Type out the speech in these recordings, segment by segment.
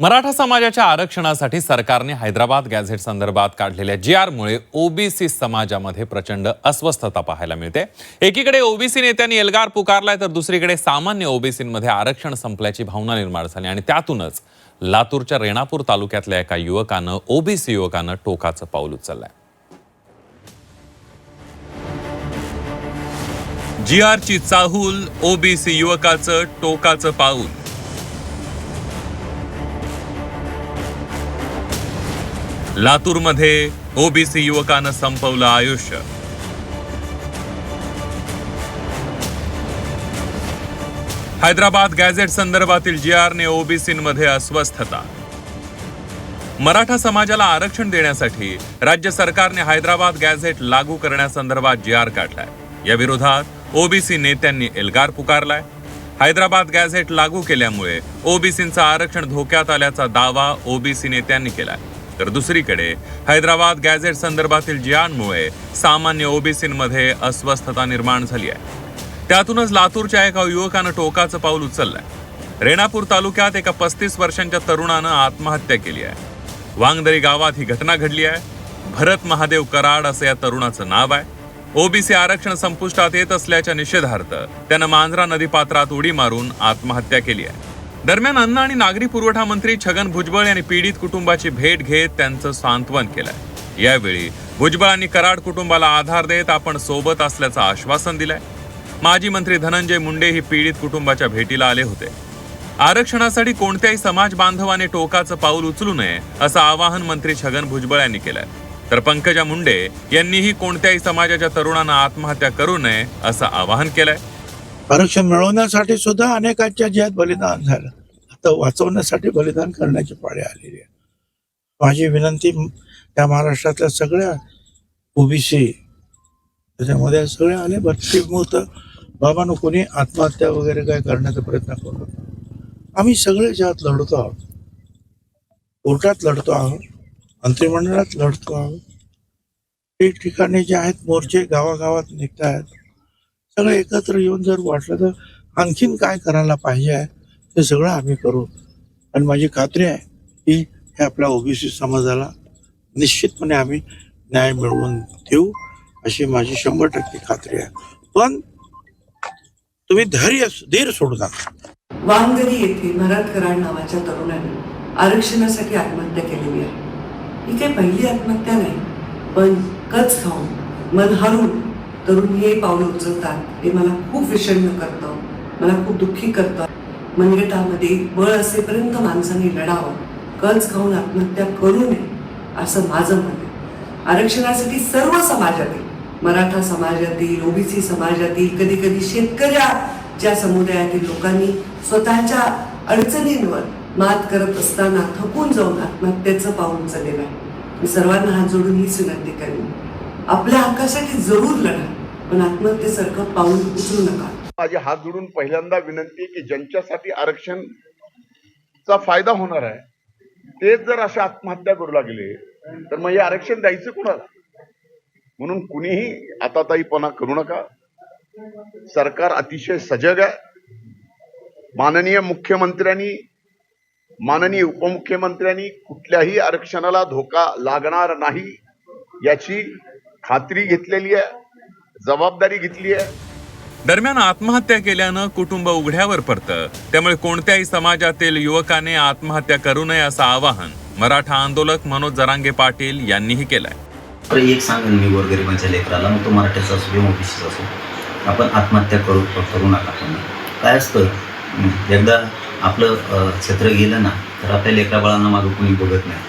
मराठा समाजाच्या आरक्षणासाठी सरकारने हैदराबाद गॅझेट संदर्भात काढलेल्या जी आरमुळे ओबीसी समाजामध्ये प्रचंड अस्वस्थता पाहायला मिळते. एकीकडे ओबीसी नेत्यांनी एल्गार पुकारलाय तर दुसरीकडे सामान्य ओबीसींमध्ये आरक्षण संपल्याची भावना निर्माण झाली आणि त्यातूनच लातूरच्या रेणापूर तालुक्यातल्या एका युवकानं ओबीसी युवकानं टोकाचं पाऊल उचललंय. जी आरची चाहूल ओबीसी युवकाचं टोकाचं पाऊल. लातूरमध्ये ओबीसी युवकानं संपवलं आयुष्य. हैदराबाद गॅझेट संदर्भातील जी आरने ओबीसीमध्ये अस्वस्थता. मराठा समाजाला आरक्षण देण्यासाठी राज्य सरकारने हैदराबाद गॅझेट लागू करण्यासंदर्भात जी आर काढलाय. या विरोधात ओबीसी नेत्यांनी एल्गार पुकारलाय. हैदराबाद गॅझेट लागू केल्यामुळे ओबीसींचं आरक्षण धोक्यात आल्याचा दावा ओबीसी नेत्यांनी केलाय. तर दुसरीकडे हैदराबाद गॅझेट संदर्भातील जियांमुळे सामान्य ओबीसींमध्ये अस्वस्थता निर्माण झाली आहे. त्यातूनच लातूरच्या एका युवकानं टोकाचं पाऊल उचललंय. रेणापूर तालुक्यात एका पस्तीस वर्षांच्या तरुणानं आत्महत्या केली आहे. वांगदरी गावात ही घटना घडली आहे. भरत महादेव कराड असं या तरुणाचं नाव आहे. ओबीसी आरक्षण संपुष्टात येत असल्याच्या निषेधार्थ त्यानं मांजरा नदीपात्रात उडी मारून आत्महत्या केली आहे. दरम्यान अन्न आणि नागरी पुरवठा मंत्री छगन भुजबळ यांनी पीडित कुटुंबाची भेट घेत त्यांचं सांत्वन केलंय. यावेळी भुजबळांनी कराड कुटुंबाला आधार देत आपण सोबत असल्याचं आश्वासन दिलंय. माजी मंत्री धनंजय मुंडे ही पीडित कुटुंबाच्या भेटीला आले होते. आरक्षणासाठी कोणत्याही समाज बांधवाने टोकाचं पाऊल उचलू नये असं आवाहन मंत्री छगन भुजबळ यांनी केलंय. तर पंकजा मुंडे यांनीही कोणत्याही समाजाच्या तरुणांना आत्महत्या करू नये असं आवाहन केलंय. आरक्षण मिळवण्यासाठी सुद्धा अनेकांच्या ज्यात बलिदान झालं. आता वाचवण्यासाठी बलिदान करण्याची पाळी आलेली आहे. माझी विनंती त्या महाराष्ट्रातल्या सगळ्या ओबीसी त्याच्यामध्ये सगळे आले भरतीमुक्त मूत बाबांनो कोणी आत्महत्या वगैरे काय करण्याचा प्रयत्न करू आम्ही सगळे ज्यात लढतो आहोत. कोर्टात लढतो आहोत. मंत्रिमंडळात लढतो आहोत. ठिकठिकाणी जे आहेत मोर्चे गावागावात निघत आहेत सगळं एकत्र येऊन जर वाटलं तर आणखीन काय करायला पाहिजे आहे ते सगळं आम्ही करू. आणि माझी खात्री आहे की हे आपल्या ओबीसी समाजाला निश्चितपणे आम्ही न्याय मिळवून देऊ अशी माझी शंभर टक्के खात्री आहे. पण तुम्ही धैर्य धीर सोडू नका. वांगरी येथे भरत कराड नावाच्या तरुणाने आरक्षणासाठी आत्महत्या केलेली आहे. ही काही पहिली आत्महत्या नाही पण कच खाऊन मन हरून तरुण हे पावलं उचलतात. हे मला खूप विषण्ण करतं. मला खूप दुःखी करतं. मनगटामध्ये बळ असेपर्यंत माणसाने लढावं. कच खाऊन आत्महत्या करू नये असं माझं मत आहे. आरक्षणासाठी सर्व समाजातील मराठा समाजातील ओबीसी समाजातील कधी कधी शेतकऱ्या ज्या समुदायातील लोकांनी स्वतःच्या अडचणींवर मात करत असताना थकून जाऊन आत्महत्येचं पाऊल उचललेलं आहे. मी सर्वांना हात जोडून हीच विनंती करेन. आपल्या हक्कासाठी जरूर लढा पण आत्महत्येसारखं पाऊल उचलू नका. माझे हात जोडून पहिल्यांदा विनंती की ज्यांच्यासाठी आरक्षण चा फायदा होणार आहे तेच जर अशा आत्महत्या करू लागले तर मग हे आरक्षण द्यायचं कुणाला? म्हणून कुणीही आताताईपणा करू नका. सरकार अतिशय सजग आहे. माननीय मुख्यमंत्र्यांनी माननीय उपमुख्यमंत्र्यांनी कुठल्याही आरक्षणाला धोका लागणार नाही याची खात्री घेतलेली आहे जबाबदारी घेतली आहे. दरम्यान आत्महत्या केल्यानं कुटुंब उघड्यावर पडतं. त्यामुळे कोणत्याही समाजातील युवकाने आत्महत्या करू नये असं आवाहन मराठा आंदोलक मनोज जरांगे पाटील यांनीही केलंय. एक सांगेन मी गोरगरिबांच्या लेकराला मग तो मराठ्याचा असो किंवा ओबीसीचा असो. आपण आत्महत्या करू करू नका तुम्ही. काय असतं एकदा आपलं अं, क्षेत्र गेलं ना तर आपल्या लेकरा बाळांना मागं कोणी बघत नाही.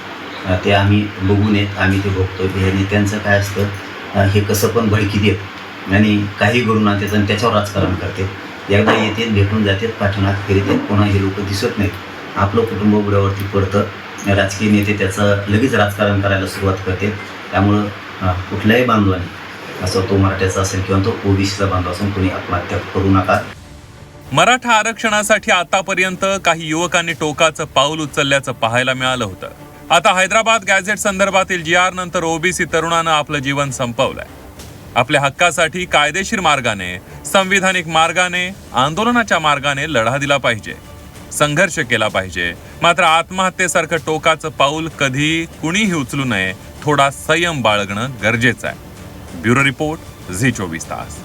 अं, ते आम्ही बघू नयेत आम्ही ते बघतो हे नेत्यांचं काय असतं हे कसं पण भडकी देत आणि काही गुरुना त्याचं त्याच्यावर राजकारण करते. एकदा येते भेटून जातात पाठवण्यात फिरतात पुन्हा हे लोक दिसत नाहीत. आपलं कुटुंब उघड्यावरती पडतं. राजकीय नेते त्याचं लगेच राजकारण करायला सुरुवात करते. त्यामुळं कुठल्याही बांधवाने असं तो मराठ्याचा असेल किंवा तो ओबीसीचा बांधव असून कोणी आत्महत्या करू नका. मराठा आरक्षणासाठी आतापर्यंत काही युवकांनी टोकाचं पाऊल उचलल्याचं पाहायला मिळालं होतं. आता हैदराबाद गॅझेट संदर्भातील जी आर नंतर ओबीसी तरुणानं आपलं जीवन संपवलंय. आपल्या हक्कासाठी कायदेशीर मार्गाने संविधानिक मार्गाने आंदोलनाच्या मार्गाने लढा दिला पाहिजे. संघर्ष केला पाहिजे. मात्र आत्महत्येसारखं टोकाचं पाऊल कधी कुणीही उचलू नये थोडा संयम बाळगणं गरजेचं आहे. ब्युरो रिपोर्ट झी चोवीस तास.